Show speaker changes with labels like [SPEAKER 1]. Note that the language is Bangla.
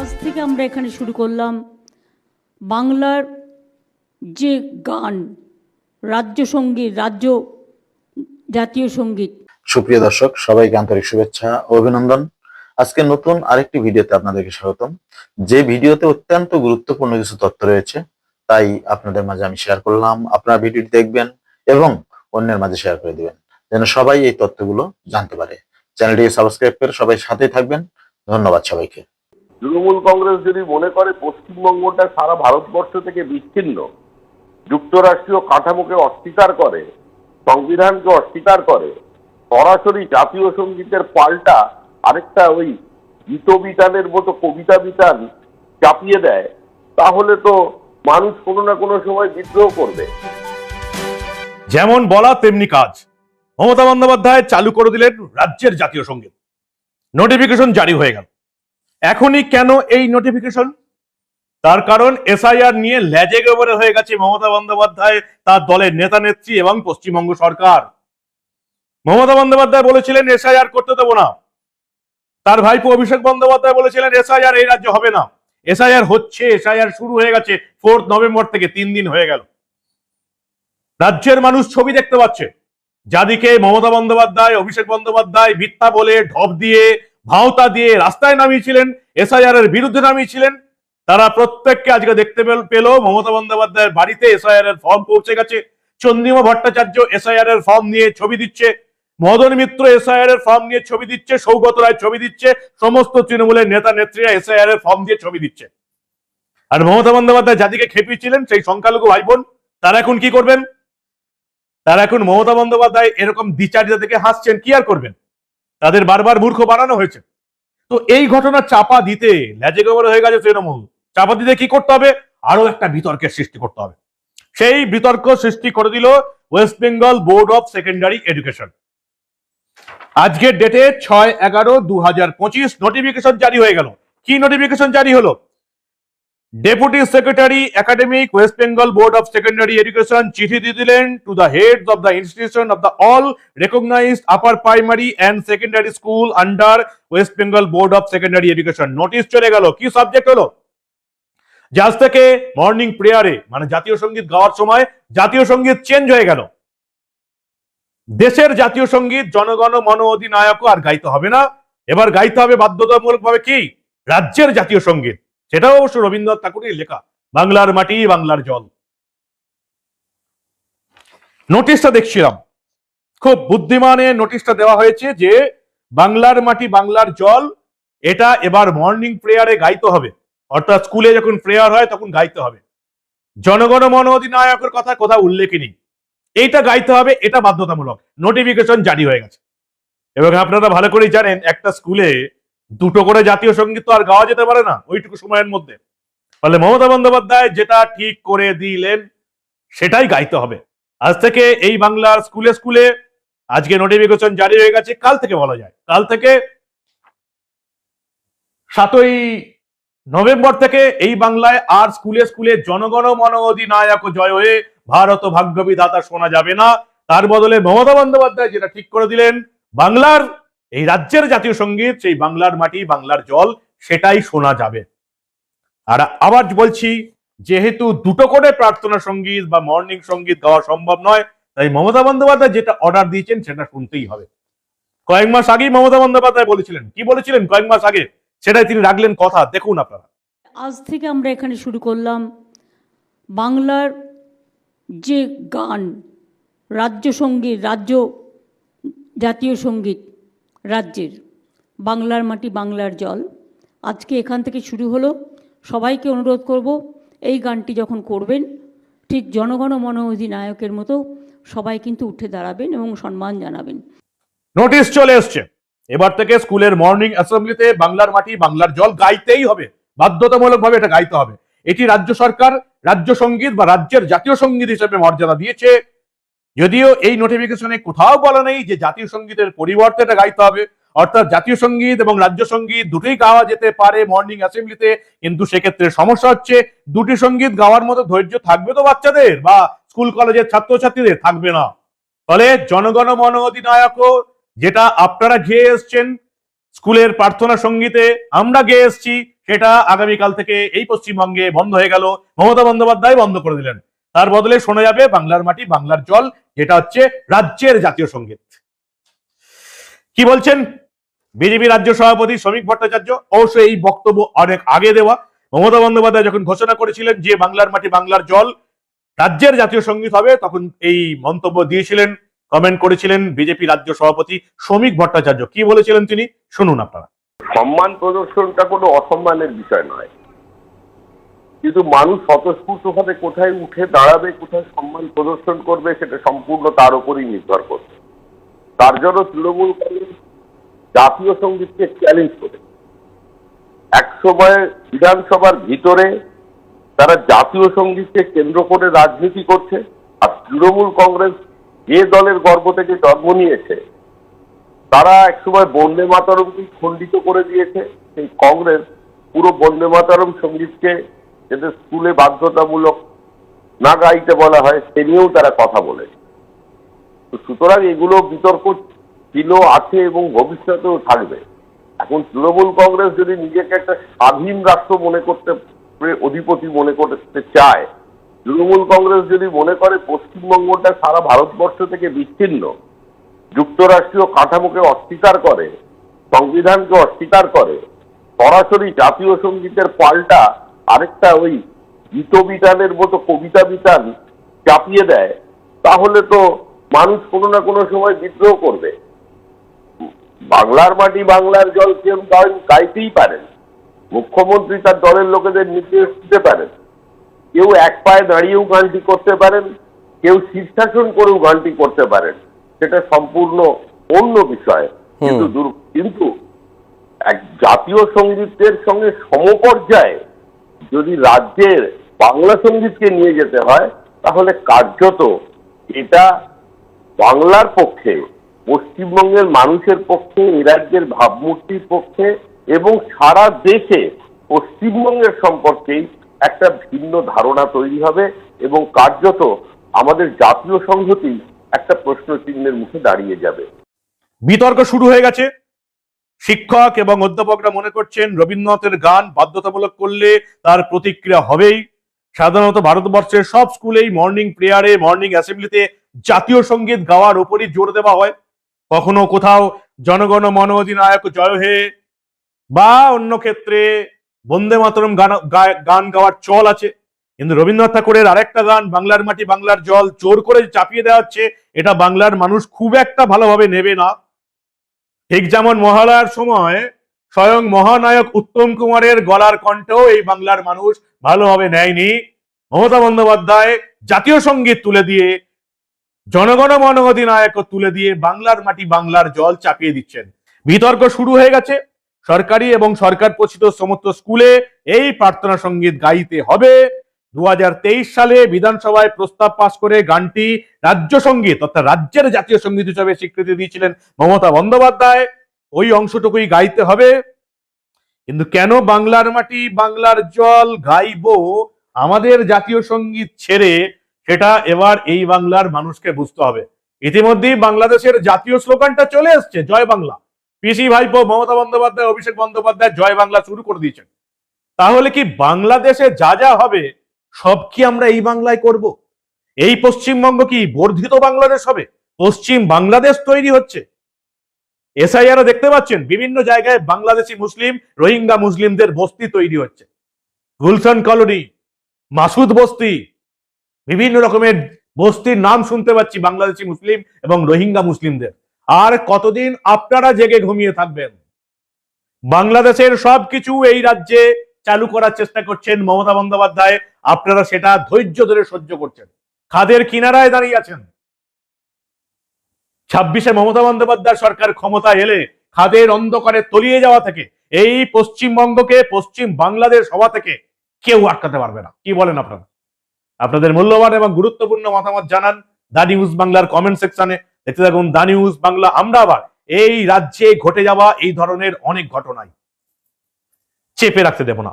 [SPEAKER 1] আজ থেকে আমরা এখানে শুরু করলাম বাংলার যে গান, রাজ্য সংগীত, রাজ্য জাতীয় সংগীত।
[SPEAKER 2] সুপ্রিয় দর্শক, সবাইকে আন্তরিক শুভেচ্ছা ও অভিনন্দন। আজকে নতুন আরেকটি ভিডিওতে আপনাদেরকে স্বাগতম। যে ভিডিওতে অত্যন্ত গুরুত্বপূর্ণ কিছু তথ্য রয়েছে, তাই আপনাদের মাঝে আমি শেয়ার করলাম। আপনারা ভিডিওটি দেখবেন এবং অন্যের মাঝে শেয়ার করে দিবেন, যেন সবাই এই তথ্যগুলো জানতে পারে। চ্যানেলটিকে সাবস্ক্রাইব করে সবাই সাথেই থাকবেন। ধন্যবাদ সবাইকে।
[SPEAKER 3] তৃণমূল কংগ্রেস যদি মনে করে পশ্চিমবঙ্গটা সারা ভারতবর্ষ থেকে বিচ্ছিন্ন, যুক্তরাষ্ট্রীয় কাঠামোকে অস্বীকার করে, সংবিধানকে অস্বীকার করে, সরাসরি জাতীয় সঙ্গীতের পাল্টা আরেকটা ওই গীতবিতানের মতো কবিতা বিতান চাপিয়ে দেয়, তাহলে তো মানুষ কোনো না কোনো সময় বিদ্রোহ করবে।
[SPEAKER 4] যেমন বলা তেমনি কাজ। মমতা বন্দ্যোপাধ্যায় চালু করে দিলেন রাজ্যের জাতীয় সংগীত। নোটিফিকেশন জারি হয়ে গেল। এখনই কেন এই নোটিফিকেশন তার কারণ এসআইআর নিয়ে লেজে গোবরে হয়ে গেছে মমতা বন্দ্যোপাধ্যায়, তার দলের নেতা নেত্রী এবং পশ্চিমবঙ্গ সরকার। মমতা বন্দ্যোপাধ্যায় বলেছিলেন এসআইআর করতে দেবো না। তার ভাইপো অভিষেক বন্দ্যোপাধ্যায় বলেছিলেন এসআইআর এই রাজ্যে হবে না। এসআইআর হচ্ছে এসআইআর শুরু হয়ে গেছে ফোর্থ নভেম্বর থেকে তিন দিন হয়ে গেল। রাজ্যের মানুষ ছবি দেখতে পাচ্ছে। যাদিকে মমতা বন্দ্যোপাধ্যায়, অভিষেক বন্দ্যোপাধ্যায় মিথ্যা বলে ঢপ দিয়ে ভাওতা দিয়ে রাস্তায় নামিয়েছিলেন এসআইআর এর বিরুদ্ধে নামিয়েছিলেন। তারা প্রত্যেককে আজকে দেখতে পেল- মমতা বন্দ্যোপাধ্যায়ের বাড়িতে এসআইআর এর ফর্ম পৌঁছে গেছে। চন্দ্রিমা ভট্টাচার্য এসআইআর এর ফর্ম নিয়ে ছবি দিচ্ছে। মদন মিত্র এসআইআর এর ফর্ম নিয়ে ছবি দিচ্ছে। সৌগত রায় ছবি দিচ্ছে। সমস্ত তৃণমূলের নেতা, নেত্রীরা এসআইআর এর ফর্ম দিয়ে ছবি দিচ্ছে। আর মমতা বন্দ্যোপাধ্যায় যাদিকে খেপিয়েছিলেন, সেই সংখ্যালঘু ভাই বোন, তারা এখন কি করবেন? তারা এখন মমতা বন্দ্যোপাধ্যায় এরকম দ্বিচারিতা থেকে হাসছেন, কি আর করবেন? তাদের বারবার মূর্খ বানানো হয়েছে। তো এই ঘটনা চাপা দিতে ল্যাজে গোবর হয়ে গেছে তৃণমূল। চাপা দিতে কি করতে হবে? আরও একটা বিতর্কের সৃষ্টি করতে হবে। সেই বিতর্ক সৃষ্টি করে দিল West Bengal Board of Secondary Education. আজকের ডেটে ছয় এগারো দু হাজার পঁচিশ নোটিফিকেশন জারি হয়ে গেল। কি নোটিফিকেশন জারি হলো? Deputy secretary academic West Bengal Board of Secondary Education চিঠি দিয়ে দিলেন to the heads of the institution of the all recognised upper primary and secondary school under West Bengal Board of Secondary Education notice চলে গেল। কি সাবজেক্ট হলো? আজ থেকে মর্নিং প্রেয়ারে মানে জাতীয় সংগীত গাওয়ার সময় জাতীয় সংগীত চেঞ্জ হয়ে গেল। দেশের জাতীয় সংগীত জনগণ মন অধিনায়কও আর গাইতে হবে না। এবার গাইতে হবে বাধ্যতামূলক ভাবে কি? রাজ্যের জাতীয় সংগীত। সেটাও অবশ্য রবীন্দ্রনাথ ঠাকুরের লেখা। বাংলার মাটি, বাংলার জল। নোটিশটা দেখছিলাম। খুব বুদ্ধিমানে নোটিশটা দেওয়া হয়েছে যে, বাংলার মাটি, বাংলার জল, এটা এবার মর্নিং প্রেয়ারে গাইতে হবে। অর্থাৎ স্কুলে যখন প্রেয়ার হয়, তখন গাইতে হবে। জনগণ মন অধিনায়কের কথা কোথাও উল্লেখই নেই। এইটা গাইতে হবে, এটা বাধ্যতামূলক। নোটিফিকেশন জারি হয়ে গেছে। এবং আপনারা ভালো করেই জানেন, একটা স্কুলে দুটো করে জাতীয় সংগীত তো আর গাওয়া যেতে পারে না ওইটুকু সময়ের মধ্যে। ফলে মমতা বন্দ্যোপাধ্যায় যেটা ঠিক করে দিলেন, সেটাই গাইতে হবে। আজ থেকে এই বাংলার স্কুলে স্কুলে আজকে নোটিফিকেশন জারি হয়ে গেছে, কাল থেকে বলা যায়। কাল থেকে সাতই নভেম্বর থেকে এই বাংলায় আর স্কুলে স্কুলে জনগণ মন অধিনায়ক জয় হয়ে ভারত ভাগ্য বিধাতা শোনা যাবে না। তার বদলে মমতা বন্দ্যোপাধ্যায় যেটা ঠিক করে দিলেন, বাংলার এই রাজ্যের জাতীয় সংগীত, সেই বাংলার মাটি, বাংলার জল, সেটাই শোনা যাবে। আর আবার বলছি, যেহেতু দুটো করে প্রার্থনা সংগীত বা মর্নিং সংগীত গাওয়া সম্ভব নয়, তাই মমতা বন্দ্যোপাধ্যায় যেটা অর্ডার দিয়েছেন, সেটা শুনতেই হবে। কয়েক মাস আগেই মমতা বন্দ্যোপাধ্যায় বলেছিলেন, কি বলেছিলেন কয়েক মাস আগে? সেটাই তিনি রাখলেন কথা, দেখুন আপনারা।
[SPEAKER 1] আজ থেকে আমরা এখানে শুরু করলাম বাংলার যে গান, রাজ্য সংগীত, রাজ্য জাতীয় সংগীত। রাজ্যের, বাংলার মাটি বাংলার জল। আজকে এখান থেকে শুরু হলো। সবাইকে অনুরোধ করব, এই গানটি যখন করবেন, ঠিক জনগণ মন অধিনায়কের মতো সবাই কিন্তু উঠে দাঁড়াবেন এবং সম্মান জানাবেন।
[SPEAKER 4] নোটিশ চলে এসছে। এবার থেকে স্কুলের মর্নিং অ্যাসেম্বলিতে বাংলার মাটি বাংলার জল গাইতেই হবে। বাধ্যতামূলকভাবে এটা গাইতে হবে। এটি রাজ্য সরকার, রাজ্য সংগীত বা রাজ্যের জাতীয় সংগীত হিসেবে মর্যাদা দিয়েছে। যদিও এই নোটিফিকেশনে কোথাও বলা নেই যে জাতীয় সঙ্গীতের পরিবর্তে এটা গাইতে হবে। অর্থাৎ জাতীয় সংগীত এবং রাজ্য সংগীত দুটোই গাওয়া যেতে পারে মর্নিং অ্যাসেম্বলিতে কিন্তু সেক্ষেত্রে সমস্যা হচ্ছে দুটি সংগীত গাওয়ার মতো ধৈর্য থাকবে তো বাচ্চাদের বা স্কুল কলেজের ছাত্রছাত্রীদের? থাকবে না। ফলে জনগণ মন অধিনায়কও যেটা আপনারা গেয়ে এসছেন, স্কুলের প্রার্থনা সঙ্গীতে আমরা গেয়ে এসছি, সেটা আগামীকাল থেকে এই পশ্চিমবঙ্গে বন্ধ হয়ে গেল। মমতা বন্দ্যোপাধ্যায় বন্ধ করে দিলেন। তার বদলে শোনা যাবে বাংলার মাটি, বাংলার জল, যেটা হচ্ছে রাজ্যের জাতীয় সংগীত। কি বলছেন? বিজেপি রাজ্য সভাপতি শ্রমিক ভট্টাচার্য অবশ্য এই বক্তব্য অনেক আগে দেওয়া। মমতা বন্দ্যোপাধ্যায় যখন ঘোষণা করেছিলেন যে বাংলার মাটি, বাংলার জল রাজ্যের জাতীয় সংগীত হবে, তখন এই মন্তব্য দিয়েছিলেন কমেন্ট করেছিলেন বিজেপি রাজ্য সভাপতি শ্রমিক ভট্টাচার্য। কি বলেছিলেন তিনি? শুনুন আপনারা।
[SPEAKER 3] সম্মান প্রদর্শনটা কোনো অসম্মানের বিষয় নয়। কিন্তু মানুষ স্বতঃস্ফূর্তভাবে কোথায় উঠে দাঁড়াবে, কোথায় সম্মান প্রদর্শন করবে, সেটা সম্পূর্ণ তার উপরই নির্ভর করবে তার জন্য তৃণমূল কংগ্রেস জাতীয় সঙ্গীতকে চ্যালেঞ্জ করে। এক সময় বিধানসভার ভিতরে তারা জাতীয় সঙ্গীতকে কেন্দ্র করে রাজনীতি করছে, আর তৃণমূল কংগ্রেস যে দলের গর্ব থেকে জন্ম নিয়েছে, তারা একসময় বন্দে মাতরমকে খণ্ডিত করে দিয়েছে। সেই কংগ্রেস পুরো বন্দে মাতারম সঙ্গীতকে এদের স্কুলে বাধ্যতামূলক না গাইতে বলা হয়, সে নিয়েও তারা কথা বলেছে তো সুতরাং এগুলো বিতর্ক ছিল, আছে এবং ভবিষ্যতেও থাকবে। এখন তৃণমূল কংগ্রেস যদি নিজেকে একটা স্বাধীন রাষ্ট্র মনে করতে, অধিপতি মনে করতে চায়, তৃণমূল কংগ্রেস যদি মনে করে পশ্চিমবঙ্গটা সারা ভারতবর্ষ থেকে বিচ্ছিন্ন, যুক্তরাষ্ট্রীয় কাঠামোকে অস্বীকার করে, সংবিধানকে অস্বীকার করে, সরাসরি জাতীয় সঙ্গীতের পাল্টা আরেকটা ওই গীতবিতানের মতো কবিতা বিতান চাপিয়ে দেয় তাহলে তো মানুষ কোনো না কোনো সময় বিদ্রোহ করবে। বাংলার মাটি বাংলার জল কেউ গাইতেই পারেন মুখ্যমন্ত্রী তার দলের লোকেদের নির্দেশ দিতে পারেন। কেউ এক পায়ে দাঁড়িয়েও গানটি করতে পারেন কেউ শীর্ষাসন করেও গানটি করতে পারেন। সেটা সম্পূর্ণ অন্য বিষয় কিন্তু দুর- কিন্তু এক জাতীয় সঙ্গীতের সঙ্গে সমপর্যায়ে যদি রাজ্যের বাংলা সঙ্গীতকে নিয়ে যেতে হয়, তাহলে কার্যত এটা বাংলার পক্ষে, পশ্চিমবঙ্গের মানুষের পক্ষে এ রাজ্যের ভাবমূর্তির পক্ষে এবং সারা দেশে পশ্চিমবঙ্গের সম্পর্কেই একটা ভিন্ন ধারণা তৈরি হবে এবং কার্যত আমাদের জাতীয় সংহতি একটা প্রশ্ন চিহ্নের মুখে দাঁড়িয়ে যাবে।
[SPEAKER 4] বিতর্ক শুরু হয়ে গেছে। শিক্ষক এবং অধ্যাপকরা মনে করছেন রবীন্দ্রনাথের গান বাধ্যতামূলক করলে তার প্রতিক্রিয়া হবেই। সাধারণত ভারতবর্ষের সব স্কুলেই মর্নিং প্রেয়ারে, মর্নিং অ্যাসেম্বলিতে জাতীয় সংগীত গাওয়ার উপরই জোর দেওয়া হয়। কখনো কোথাও জনগণ মন অধিনায়ক জয় হে বা অন্য ক্ষেত্রে বন্দে মাতরম গান গান গাওয়ার চল আছে। কিন্তু রবীন্দ্রনাথ ঠাকুরের আরেকটা গান, বাংলার মাটি বাংলার জল, জোর করে চাপিয়ে দেওয়া হচ্ছে, এটা বাংলার মানুষ খুব একটা ভালোভাবে নেবে না। ঠিক যেমন মহালয়ার সময় স্বয়ং মহানায়ক উত্তম কুমারের গলার কণ্ঠও এই বাংলার মানুষ ভালোভাবে নেয়নি। মমতা বন্দ্যোপাধ্যায় জাতীয় সংগীত তুলে দিয়ে, জনগণ মন অধিনায়ক তুলে দিয়ে বাংলার মাটি বাংলার জল চাপিয়ে দিচ্ছেন। বিতর্ক শুরু হয়ে গেছে। সরকারি এবং সরকার পোষিত সমস্ত স্কুলে এই প্রার্থনা সংগীত গাইতে হবে। দু হাজার তেইশ সালে বিধানসভায় প্রস্তাব পাশ করে গানটি রাজ্য সংগীত, অর্থাৎ রাজ্যের জাতীয় সংগীত হিসেবে স্বীকৃতি দিয়েছিলেন মমতা বন্দ্যোপাধ্যায়। ওই অংশটুকুই গাইতে হবে। কিন্তু কেন বাংলার মাটি, বাংলার জল গাইব? আমাদের জাতীয় সংগীত ছেড়ে সেটা এবার এই বাংলার মানুষকে বুঝতে হবে। ইতিমধ্যেই বাংলাদেশের জাতীয় স্লোগানটা চলে এসছে, জয় বাংলা। পিসি ভাইপো মমতা বন্দ্যোপাধ্যায়, অভিষেক বন্দ্যোপাধ্যায় জয় বাংলা শুরু করে দিয়েছেন। তাহলে কি বাংলাদেশে যা যা হবে সব কি আমরা এই বাংলায় করব? এই পশ্চিমবঙ্গ কি বর্ধিত বাংলাদেশ হবে? পশ্চিম বাংলাদেশ তৈরি হচ্ছে। এসআইআর দেখতে পাচ্ছেন, বিভিন্ন জায়গায় বাংলাদেশি মুসলিম, রোহিঙ্গা মুসলিমদের বস্তি তৈরি হচ্ছে। গুলশান কলোনি, মাসুদ বস্তি, বিভিন্ন রকমের বস্তির নাম শুনতে পাচ্ছি, বাংলাদেশি মুসলিম এবং রোহিঙ্গা মুসলিমদের। আর কতদিন আপনারা জেগে ঘুমিয়ে থাকবেন? বাংলাদেশের সবকিছু এই রাজ্যে চালু করার চেষ্টা করছেন মমতা বন্দ্যোপাধ্যায় আপনারা সেটা ধৈর্য ধরে সহ্য করছেন। খাদের কিনারায় দাঁড়িয়ে আছেন। ছাব্বিশে মমতা বন্দ্যোপাধ্যায় সরকার ক্ষমতা এলে খাদের অন্ধকারে তলিয়ে যাওয়া থেকে, এই পশ্চিমবঙ্গকে পশ্চিম বাংলাদেশ হওয়া থেকে কেউ আটকাতে পারবে না। কি বলেন আপনারা? আপনাদের মূল্যবান এবং গুরুত্বপূর্ণ মতামত জানান দা নিউজ বাংলার কমেন্ট সেকশনে। দেখতে থাকুন দা নিউজ বাংলা। আমরা আবার এই রাজ্যে ঘটে যাওয়া এই ধরনের অনেক ঘটনাই চেপে রাখতে দেব না।